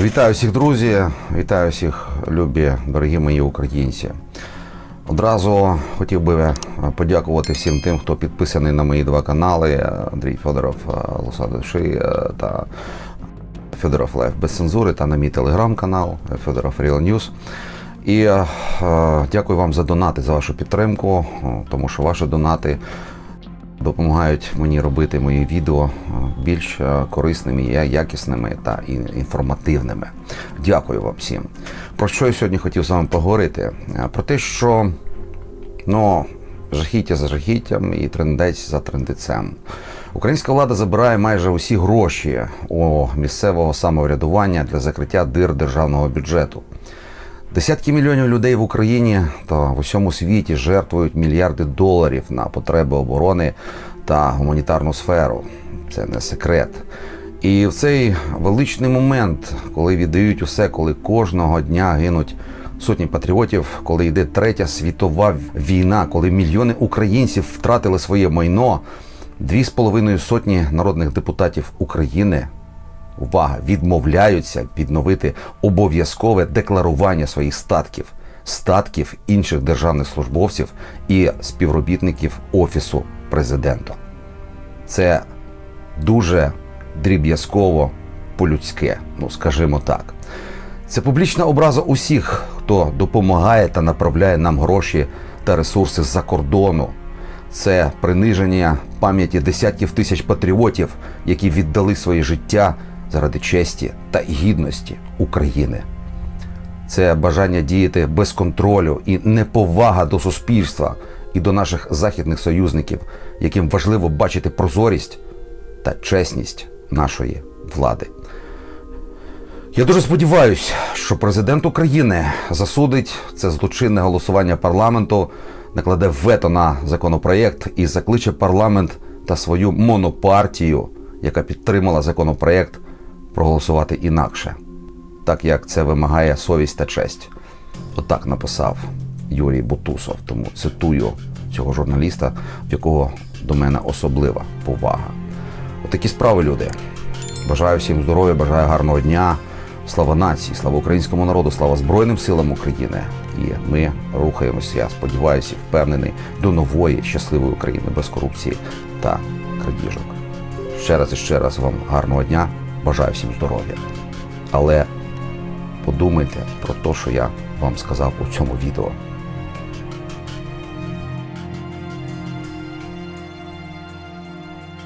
Вітаю всіх, друзі! Вітаю всіх, любі, дорогі мої українці. Одразу хотів би подякувати всім тим, хто підписаний на мої два канали: Андрій Федоров, Луса Душі та Федоров Лайф без цензури та на мій телеграм-канал Федоров Real News. І е, дякую вам за донати, за вашу підтримку, е, тому що ваші донати допомагають мені робити мої відео е, більш е, корисними, якісними та інформативними. Дякую вам всім. Про що я сьогодні хотів з вами поговорити? Е, Про те, що ну, жахіття за жахіттям і трендець за трендецем. Українська влада забирає майже усі гроші у місцевого самоврядування для закриття дир державного бюджету. Десятки мільйонів людей в Україні та в усьому світі жертвують мільярди доларів на потреби оборони та гуманітарну сферу. Це не секрет. І в цей величний момент, коли віддають усе, коли кожного дня гинуть сотні патріотів, коли йде третя світова війна, коли мільйони українців втратили своє майно, дві з половиною сотні народних депутатів України увага, відмовляються відновити обов'язкове декларування своїх статків, статків інших державних службовців і співробітників Офісу президента. Це дуже дріб'язково по-людське, ну скажімо так. Це публічна образа усіх, хто допомагає та направляє нам гроші та ресурси з-за кордону. Це приниження пам'яті десятків тисяч патріотів, які віддали своє життя заради честі та гідності України. Це бажання діяти без контролю і неповага до суспільства і до наших західних союзників, яким важливо бачити прозорість та чесність нашої влади. Я дуже сподіваюся, що президент України засудить це злочинне голосування парламенту, накладе вето на законопроєкт і закличе парламент та свою монопартію, яка підтримала законопроєкт, проголосувати інакше, так як це вимагає совість та честь. Отак написав Юрій Бутусов. Тому цитую цього журналіста, в якого до мене особлива повага. Отакі справи, люди. Бажаю всім здоров'я, бажаю гарного дня. Слава нації, слава українському народу, слава Збройним силам України. І ми рухаємося, я сподіваюся, впевнений до нової щасливої України без корупції та крадіжок. Ще раз і ще раз вам гарного дня. Бажаю всім здоров'я. Але подумайте про те, що я вам сказав у цьому відео.